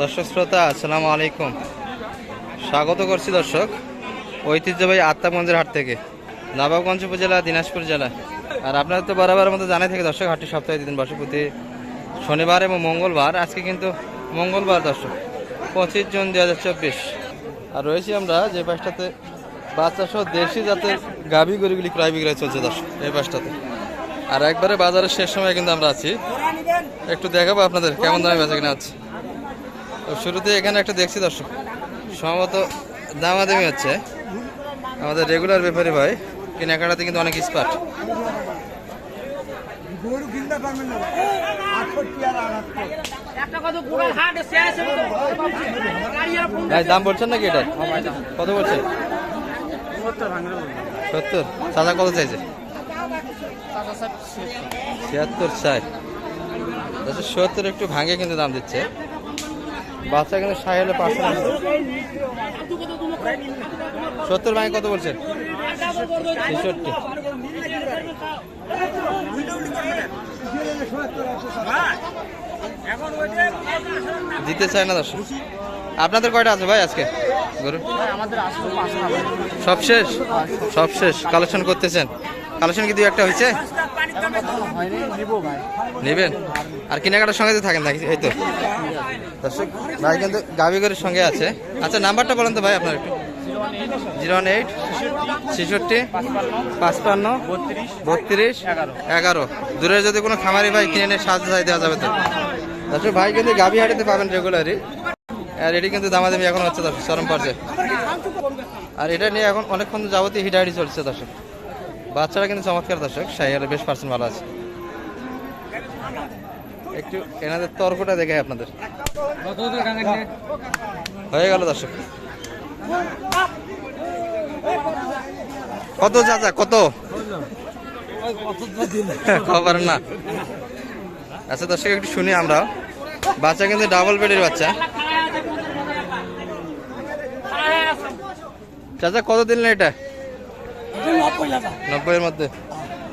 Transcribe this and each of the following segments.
দর্শক শ্রোতা, আসসালামু আলাইকুম। স্বাগত করছি দর্শক, ঐতিহ্যবাহী আত্মাগঞ্জের হাট থেকে, নবাবগঞ্জ উপজেলা, দিনাজপুর জেলা। আর আপনারা তো বরাবর মতো জানাই থাকে দর্শক, হাটটি সপ্তাহে দিন বসে প্রতি শনিবার এবং মঙ্গলবার, আজকে কিন্তু মঙ্গলবার দর্শক, পঁচিশ জুন দু হাজার চব্বিশ। আর রয়েছি আমরা যে পাশটাতে, বাচ্চা সহ দেশি জাতের গাভী গরুগুলি ক্রয় বিক্রয় চলছে দর্শক, এই পাশটাতে। আর একবারে বাজারের শেষ সময় কিন্তু আমরা আছি। একটু দেখাবো আপনাদের, কেমন দামে বেচা কিনা আছে শুরুতে এখানে একটা দেখছি দর্শক, সম্ভবত দামাদামি হচ্ছে। আমাদের রেগুলার ব্যাপারী ভাই, কেনাকাটাতে কিন্তু অনেক স্পার্ট না দাম বলছেন নাকি এটা? কত বলছেন? সত্তর। সাদা কত চাইছে? ছিয়াত্তর আচ্ছা সত্তর একটু ভাঙে কিন্তু দাম দিচ্ছে। বাচ্চা কিন্তু ষাট হলে সত্তর ভাঙে কত বলছেন ছেষট্টি। দিতে চায় না দর্শক। আপনাদের কয়টা আছে ভাই আজকে? গরু? সব শেষ? সব শেষ। কালেকশন করতেছেন? কালেকশন কি দুই একটা হয়েছে? ভাই নেবেন? আর কেনাকাটার সঙ্গে তো থাকেন নাকি? এই তো। দর্শক, ভাই কিন্তু গাবি গরুর সঙ্গে আছে। আচ্ছা নাম্বারটা বলেন তো ভাই আপনার একটু। জিরো ওয়ান এইট, ছেষট্টি, পাঁচপান্ন, বত্রিশ, এগারো। দূরে যদি কোনো খামারি ভাই কিনে নিয়ে সাহায্য চাই দেওয়া যাবে তো? দর্শক, ভাই কিন্তু গাবি হাটিতে পাবেন রেগুলারই আর এটি কিন্তু দামাদামি এখন হচ্ছে দর্শক, চরম পর্যায়ে। আর এটা নিয়ে এখন অনেকক্ষণ যাবতীয় হিটাহিটি চলছে দর্শক। বাচ্চারা কিন্তু চমৎকার দর্শক সাইয়ারে বেশ পার্সেন্ট ভালো আছে। একটু এনাদের তর্কটা দেখে আপনাদের। হয়ে গেল দর্শক। কত চাচা কত? খবর না। আচ্ছা দর্শক একটু শুনি আমরা। বাচ্চা কিন্তু ডাবল বেডের বাচ্চা। চাচা কত দিলেন এটা? নব্বইয়ের মধ্যে।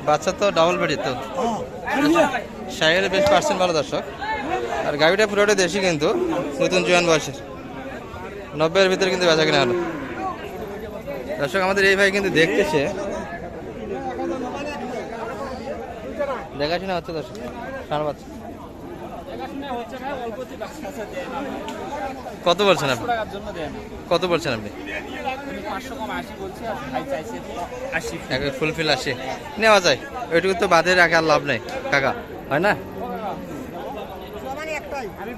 বাচ্চা তো ডাবল বেডের তো। শাহের বেশ পার্সেন্ট ভালো দর্শক। আর গাড়িটা পুরোটা দেশি কিন্তু, নতুন জোয়ান বয়সের। নব্বইয়ের ভিতরে কিন্তু বেচা কিনা হলো। দর্শক, আমাদের এই ভাই কিন্তু দেখতেছে। দেখাশোনা হচ্ছে দর্শক বাচ্চা কত বলছেন আপনি? কত বলছেন আপনি? ফুলফিল আসে নেওয়া যায়। ওইটুকু তো বাদে রাখে আর লাভ নেই। কাকা হয় না? সমানে একটাই আমি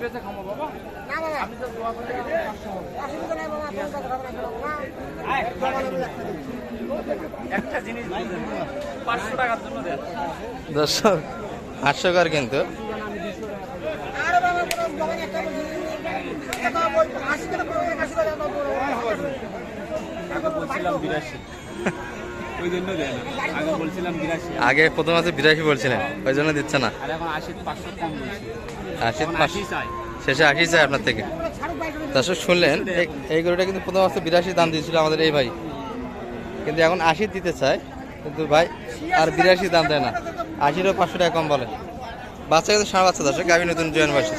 বলছিলাম বিরাশি। ওই জন্য দেন আগে বলছিলাম বিরাশি। আগে প্রথম আছে বিরাশি বলছিলেন ওই জন্য দিচ্ছে না। আর এখন আশি পাঁচশো কম বলছি। আশি এখন পাঁচ আশি চাই শেষে আশি চাই আপনার থেকে। দর্শক শুনলেন এই- গরুটা কিন্তু প্রথম অবস্থা বিরাশি দাম দিয়েছিল আমাদের এই ভাই। কিন্তু এখন আশি দিতে চায় কিন্তু ভাই আর বিরাশি দাম দেয় না। আশিরও পাঁচশো টাকা কম বলে। বাচ্চা কিন্তু সাড়ে বাচ্চা দর্শক। গাভী নতুন জয়েন বয়সে।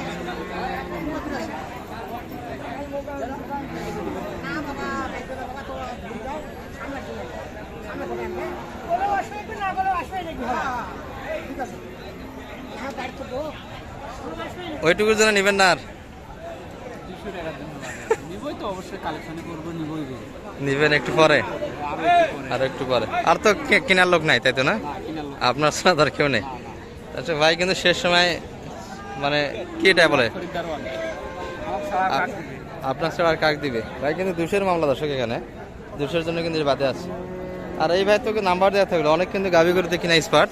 ওইটুকুর জন্য নেবেন না আর? নিবেন একটু পরে? আরও একটু পরে। আর তো কেনার লোক নাই, তাই তো না? আপনার ছাড়া আর কেউ নেই। আচ্ছা ভাই কিন্তু শেষ সময় মানে কি এটা বলে। আপনার ছাড়া আর কাক দিবে? ভাই কিন্তু দুশের মামলা দর্শক এখানে। দুশের জন্য কিন্তু বাদে আছে। আর এই ভাই তোকে নাম্বার দেওয়া থাকল। অনেক কিন্তু করে দেখি না স্পাট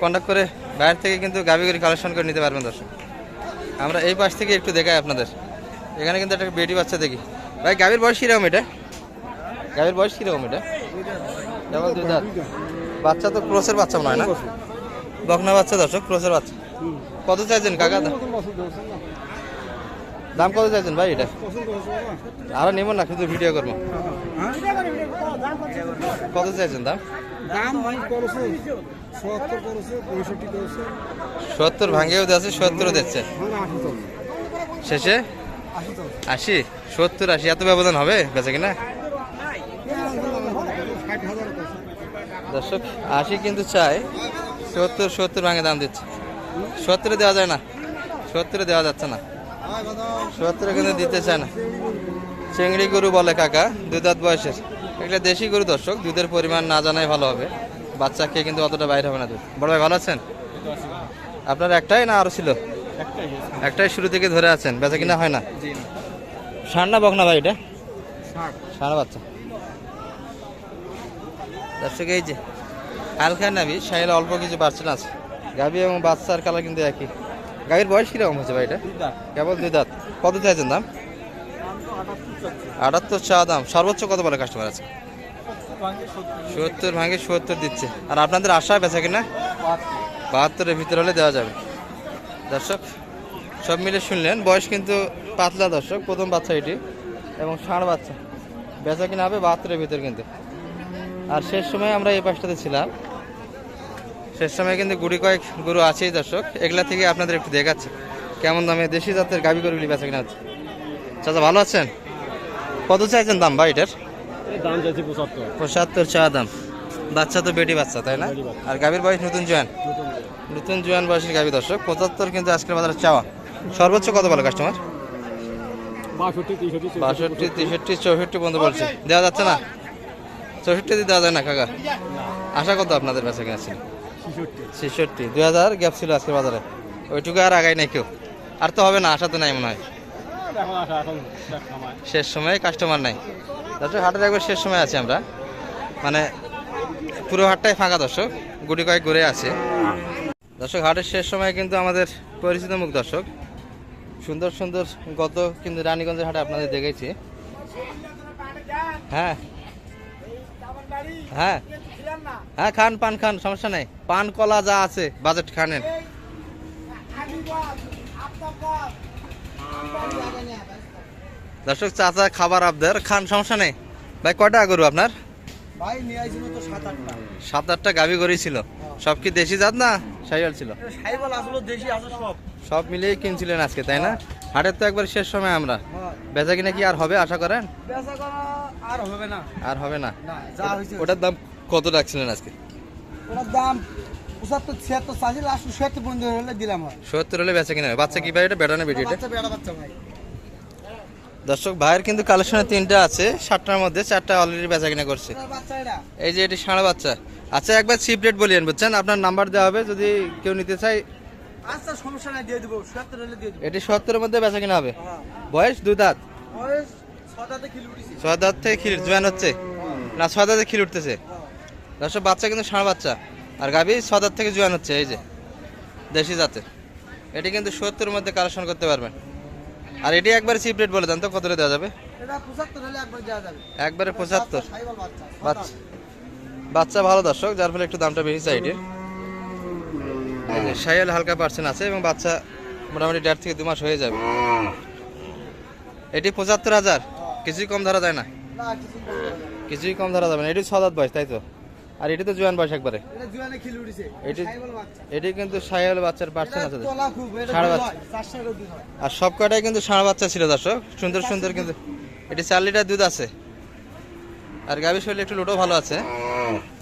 কন্ট্যাক্ট করে বাইরে থেকে কিন্তু গাবি করে কালেকশন করে নিতে পারবেন দর্শক। আমরা এই পাশ থেকে একটু দেখাই আপনাদের। এখানে কিন্তু একটা বেটি বাচ্চা দেখি। ভাই, গাভীর বয়স কীরকম এটা? গাভীর বয়স কীরকম এটা? দাঁত। বাচ্চা তো ক্রোসের বাচ্চা হয় না? বকনা বাচ্চা, দর্শক, ক্রোসের বাচ্চা। কত চাইছেন কাকা? দাম কত চাইছেন ভাই এটা? আরও নেব না, শুধু ভিডিও করব। কত চাইছেন দাম? দাম সত্তর পঁয়ষট্টি করেছে। সত্তর ভাঙ্গেও দিচ্ছে সত্তরও দিচ্ছে। আশি চলছে। শেষে? আশি সত্তর আশি এত ব্যবধান হবে বেচা কিনা? দর্শক আশি কিন্তু চাই। সত্তর সত্তর ভাঙে দাম দিচ্ছে। সত্তরে দেওয়া যায় না। সত্তরে দেওয়া যাচ্ছে না। সত্তরে কিন্তু দিতে চায় না। চিংড়ি গরু বলে কাকা দুই দাঁত বয়সের। এগুলো দেশি গরু দর্শক দুধের পরিমাণ না জানাই ভালো হবে। বাচ্চা খেয়ে কিন্তু অতটা বাইরে হবে না দুধ। বড় ভাই ভালো আছেন? আপনার একটাই না আরও ছিল? একটাই শুরু থেকে ধরে আছেন বেচা কিনা হয় না? ষাঁড় না বক না ভাই এটা? সারা বাচ্চা। দর্শক এই যে হালকা নাবি সাইলে অল্প কিছু বাচ্চা আছে। গাভি এবং বাচ্চার কালার কিন্তু একই। গাভীর বয়স কীরকম হচ্ছে ভাই এটা? কেবল দুই দাঁত। কত চাইছেন দাম? আটাত্তর চা দাম। সর্বোচ্চ কত বলে কাস্টমার আছে? সত্তর ভাঙে সত্তর দিচ্ছে। আর আপনাদের আশা বেচা কিনা? বাহাত্তরের ভিতরে হলে দেওয়া যাবে। দর্শক, সব মিলে শুনলেন, বয়স কিন্তু পাতলা দর্শক, প্রথম বাচ্চা এটি, এবং ষাঁড় বাচ্চা। বেচা কিনা হবে বাহাত্তরের ভিতর কিন্তু। আর শেষ সময় আমরা এই পাশটাতে ছিলাম। শেষ সময় কিন্তু গুড়ি কয়েক গরু আছেই দর্শক। এগুলা থেকে আপনাদের একটু দেখাচ্ছে। কেমন দামে দেশি জাতের গাভি গরুগুলি বেচা কিনা হচ্ছে। চাচা, ভালো আছেন? কত চাইছেন দাম ভাই এটার? দাম পঁচাত্তর। পঁচাত্তর চা দাম। বাচ্চা তো বেটি বাচ্চা তাই না? আর গাভীর বয়স নতুন জোয়ান? নতুন জোয়ান। বয়সের গাভী দর্শক পঁচাত্তর কিন্তু আজকের বাজারে চাওয়া। সর্বোচ্চ কত বলে কাস্টমার বাষট্টি তেষট্টি চৌষট্টি পর্যন্ত বলছে। দেওয়া যাচ্ছে না? চৌষট্টি দিয়ে দেওয়া যায় না কাকা? আশা কত আপনাদের বেচা কিনা ছিল? ছেষট্টি। দুই হাজার গ্যাপ ছিল আজকের বাজারে। ওইটুকু আর আগাই নাই কেউ। আর তো হবে না আশা তো নাই মনে হয়। শেষ সময়ে। কাস্টমার নাই। দর্শক হাটের একবার শেষ সময় আছি আমরা। মানে পুরো হাটটাই ফাঁকা দর্শক গুটি কয়েক ঘুরে আছে। দর্শক হাটের শেষ সময় কিন্তু আমাদের পরিচিত মুখ দর্শক। সুন্দর সুন্দর গত কিন্তু রানীগঞ্জের হাটে আপনাদের দেখেছি। হ্যাঁ। হ্যাঁ। হ্যাঁ খান পান খান সমস্যা নেই। পান কলা যা আছে বাজেট খানেন দর্শক চাচা খাবার আপনার খান সমস্যা নেই? ভাই কটা গরু আপনার? সাত আটটা। গাভি গরু ছিল। সব কি দেশি জাত না সাইয়াল ছিল? সব। মিলিয়ে কিনছিলেন আজকে তাই না? হাটের তো একবার শেষ সময় আমরা। হ্যাঁ। বেচা কিনা কি আর হবে আশা করেন? আর হবে না। আর হবে না। ওটার দাম কত রাখছিলেন আজকে? ওটার দাম সত্তর হলে দিলাম হয়। সত্তর হলে বেচা কিনা বাচ্চা কি ভাই এটা? বেটা না বেটি এটা? বাচ্চা বাচ্চা ভাই। দর্শক ভাইয়ের কিন্তু কালেকশনে তিনটা আছে। সাতটার মধ্যে চারটা অলরেডি বেচা কিনা করছে। এই যে এটি ষাঁড় বাচ্চা। আচ্ছা একবার চিপ রেট বলিয়েন বুঝছেন? আপনার নাম্বার দেওয়া হবে যদি কেউ নিতে চায়। আচ্ছা এটি সত্তরের মধ্যে বেচা কিনা হবে। বয়স দুই দাঁত। ছয় দাঁত থেকে খিল জোয়ান হচ্ছে। না ছয় দাঁতে খিল উঠতেছে। দর্শক বাচ্চা কিন্তু ষাঁড় বাচ্চা। আর গাভী ছয় দাঁত থেকে জোয়ান হচ্ছে এই যে। দেশি জাতের। এটি কিন্তু সত্তরের মধ্যে কালেকশন করতে পারবেন। আর এটি একবারে চিপ রেট বলে দেন তো কতটা দেওয়া যাবে? এটা পঁচাত্তর হলে একবার দেওয়া যাবে। একবারে পঁচাত্তর। বাচ্চা বাচ্চা। ভালো দর্শক যার ফলে একটু দামটা বেশি যে সাইয়াল হালকা পার্সেন্ট আছে এবং বাচ্চা মোটামুটি দেড় থেকে দু মাস হয়ে যাবে। এটি পঁচাত্তর হাজার। কিছুই কম ধরা যায় না। না কিছু কিছুই কম ধরা যাবে না। এটি ছদাত বয়স তাই তো? আর এটি তো জোয়ান বয়স একবারে। এটা কিন্তু সাইয়াল বাচ্চার পার্সেন্ট আছে বাচ্চা। আর সব কয়টাই কিন্তু ষাঁড় বাচ্চা ছিল দর্শক। সুন্দর সুন্দর কিন্তু এটি চার লিটার দুধ আছে। আর গাভীর শরীরে একটু লোটো ভালো আছে।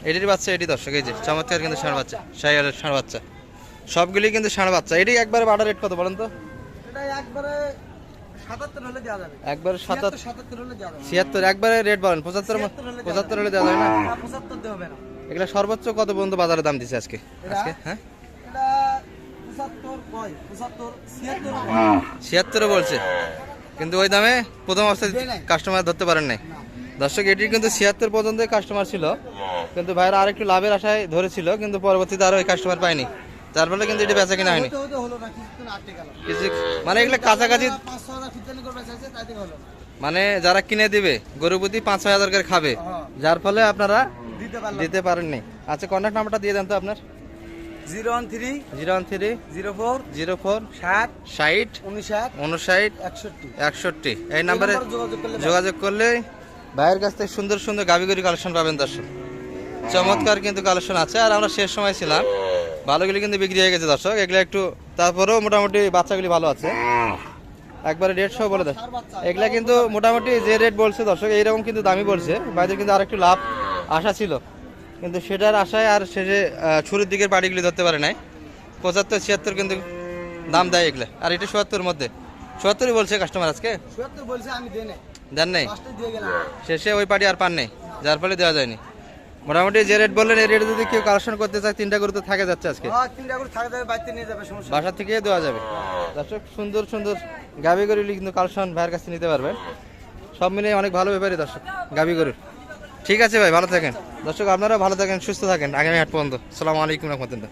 এটির বাচ্চা এটি দর্শক এই যে চমৎকার কিন্তু ষাঁড় বাচ্চা সাইয়ালের ষাঁড় বাচ্চা। সবগুলি কিন্তু ষাঁড় বাচ্চা। এটি একবারে বাটা রেট কত বলেন তো? একবারে একবারে সাতাত্তর ছিয়াত্তর একবারে রেট বলেন পঁচাত্তর পঁচাত্তর হলে দেওয়া না? এগুলা সর্বোচ্চ কত পর্যন্ত বাজারে দাম দিচ্ছে আজকে? আজকে হ্যাঁ? ছিয়াত্তরও বলছে। কিন্তু ওই দামে প্রথম অবস্থায় কাস্টমার ধরতে পারেন নাই। দর্শক এটির কিন্তু ছিয়াত্তর পর্যন্ত কাস্টমার ছিল। কিন্তু ভাইরা আর একটু লাভের আশায় ধরেছিল কিন্তু পরবর্তীতে আর ওই কাস্টমার পায়নি। তার ফলে কিন্তু এটা বেচা কিনা হয়নি। মানে এগুলো কাছাকাছি। মানে যারা কিনে দিবে গরু প্রতি পাঁচ ছয় হাজার করে খাবে হ্যাঁ। যার ফলে আপনারা দিতে পারেননি। আচ্ছা কন্ট্যাক্ট নাম্বারটা দিয়ে দেন তো আপনার। Zero one three zero one three zero four zero four ষাট ষাট উনষাট উনষাট একষট্টি। একষট্টি। এই নাম্বারে যোগাযোগ করলে যোগাযোগ করলে ভাইয়ের কাছ থেকে সুন্দর সুন্দর গাবিগরি কালেকশন পাবেন দর্শক। চমৎকার কিন্তু কালেকশন আছে আর আমরা শেষ সময় ছিলাম। ভালোগুলি কিন্তু বিক্রি হয়ে গেছে দর্শক। এগুলো একটু তারপরেও মোটামুটি বাচ্চাগুলি ভালো আছে। একবারে রেট সহ বলে দেয়। এগুলা কিন্তু মোটামুটি যে রেট বলছে দর্শক এইরকম কিন্তু দামি বলছে। ভাইদের কিন্তু আরেকটু লাভ আশা ছিল। কিন্তু সেটার আশায় আর শেষে শুরুর দিকের পাড়িগুলি ধরতে পারে নাই। পঁচাত্তর ছিয়াত্তর কিন্তু দাম দেয় এগুলো। আর এটা সত্তর মধ্যে। সত্তরই বলছে কাস্টমার আজকে? দেন নেই? শেষে ওই পার্টি আর পান নেই। যার ফলে দেওয়া যায়নি। মোটামুটি যে রেট বললেন এই রেটে যদি কেউ কালেকশন করতে চায় তিনটা গরু তো থাকে যাচ্ছে আজকে। হ্যাঁ তিনটা গরু থাকে যাবে বাড়িতে নিয়ে যাবে সমস্যা বাসা থেকে দেওয়া যাবে। দর্শক সুন্দর সুন্দর গাবি গরু কিন্তু কালেকশন ভাইয়ের কাছে নিতে পারবেন সব মিলিয়ে অনেক ভালো ব্যাপারই দর্শক গাবি গরুর। ঠিক আছে ভাই ভালো থাকেন। দর্শক আপনারাও ভালো থাকেন সুস্থ থাকেন। আগামী হাট পর্যন্ত। সালামু আলাইকুম রহমতুল্লাহ।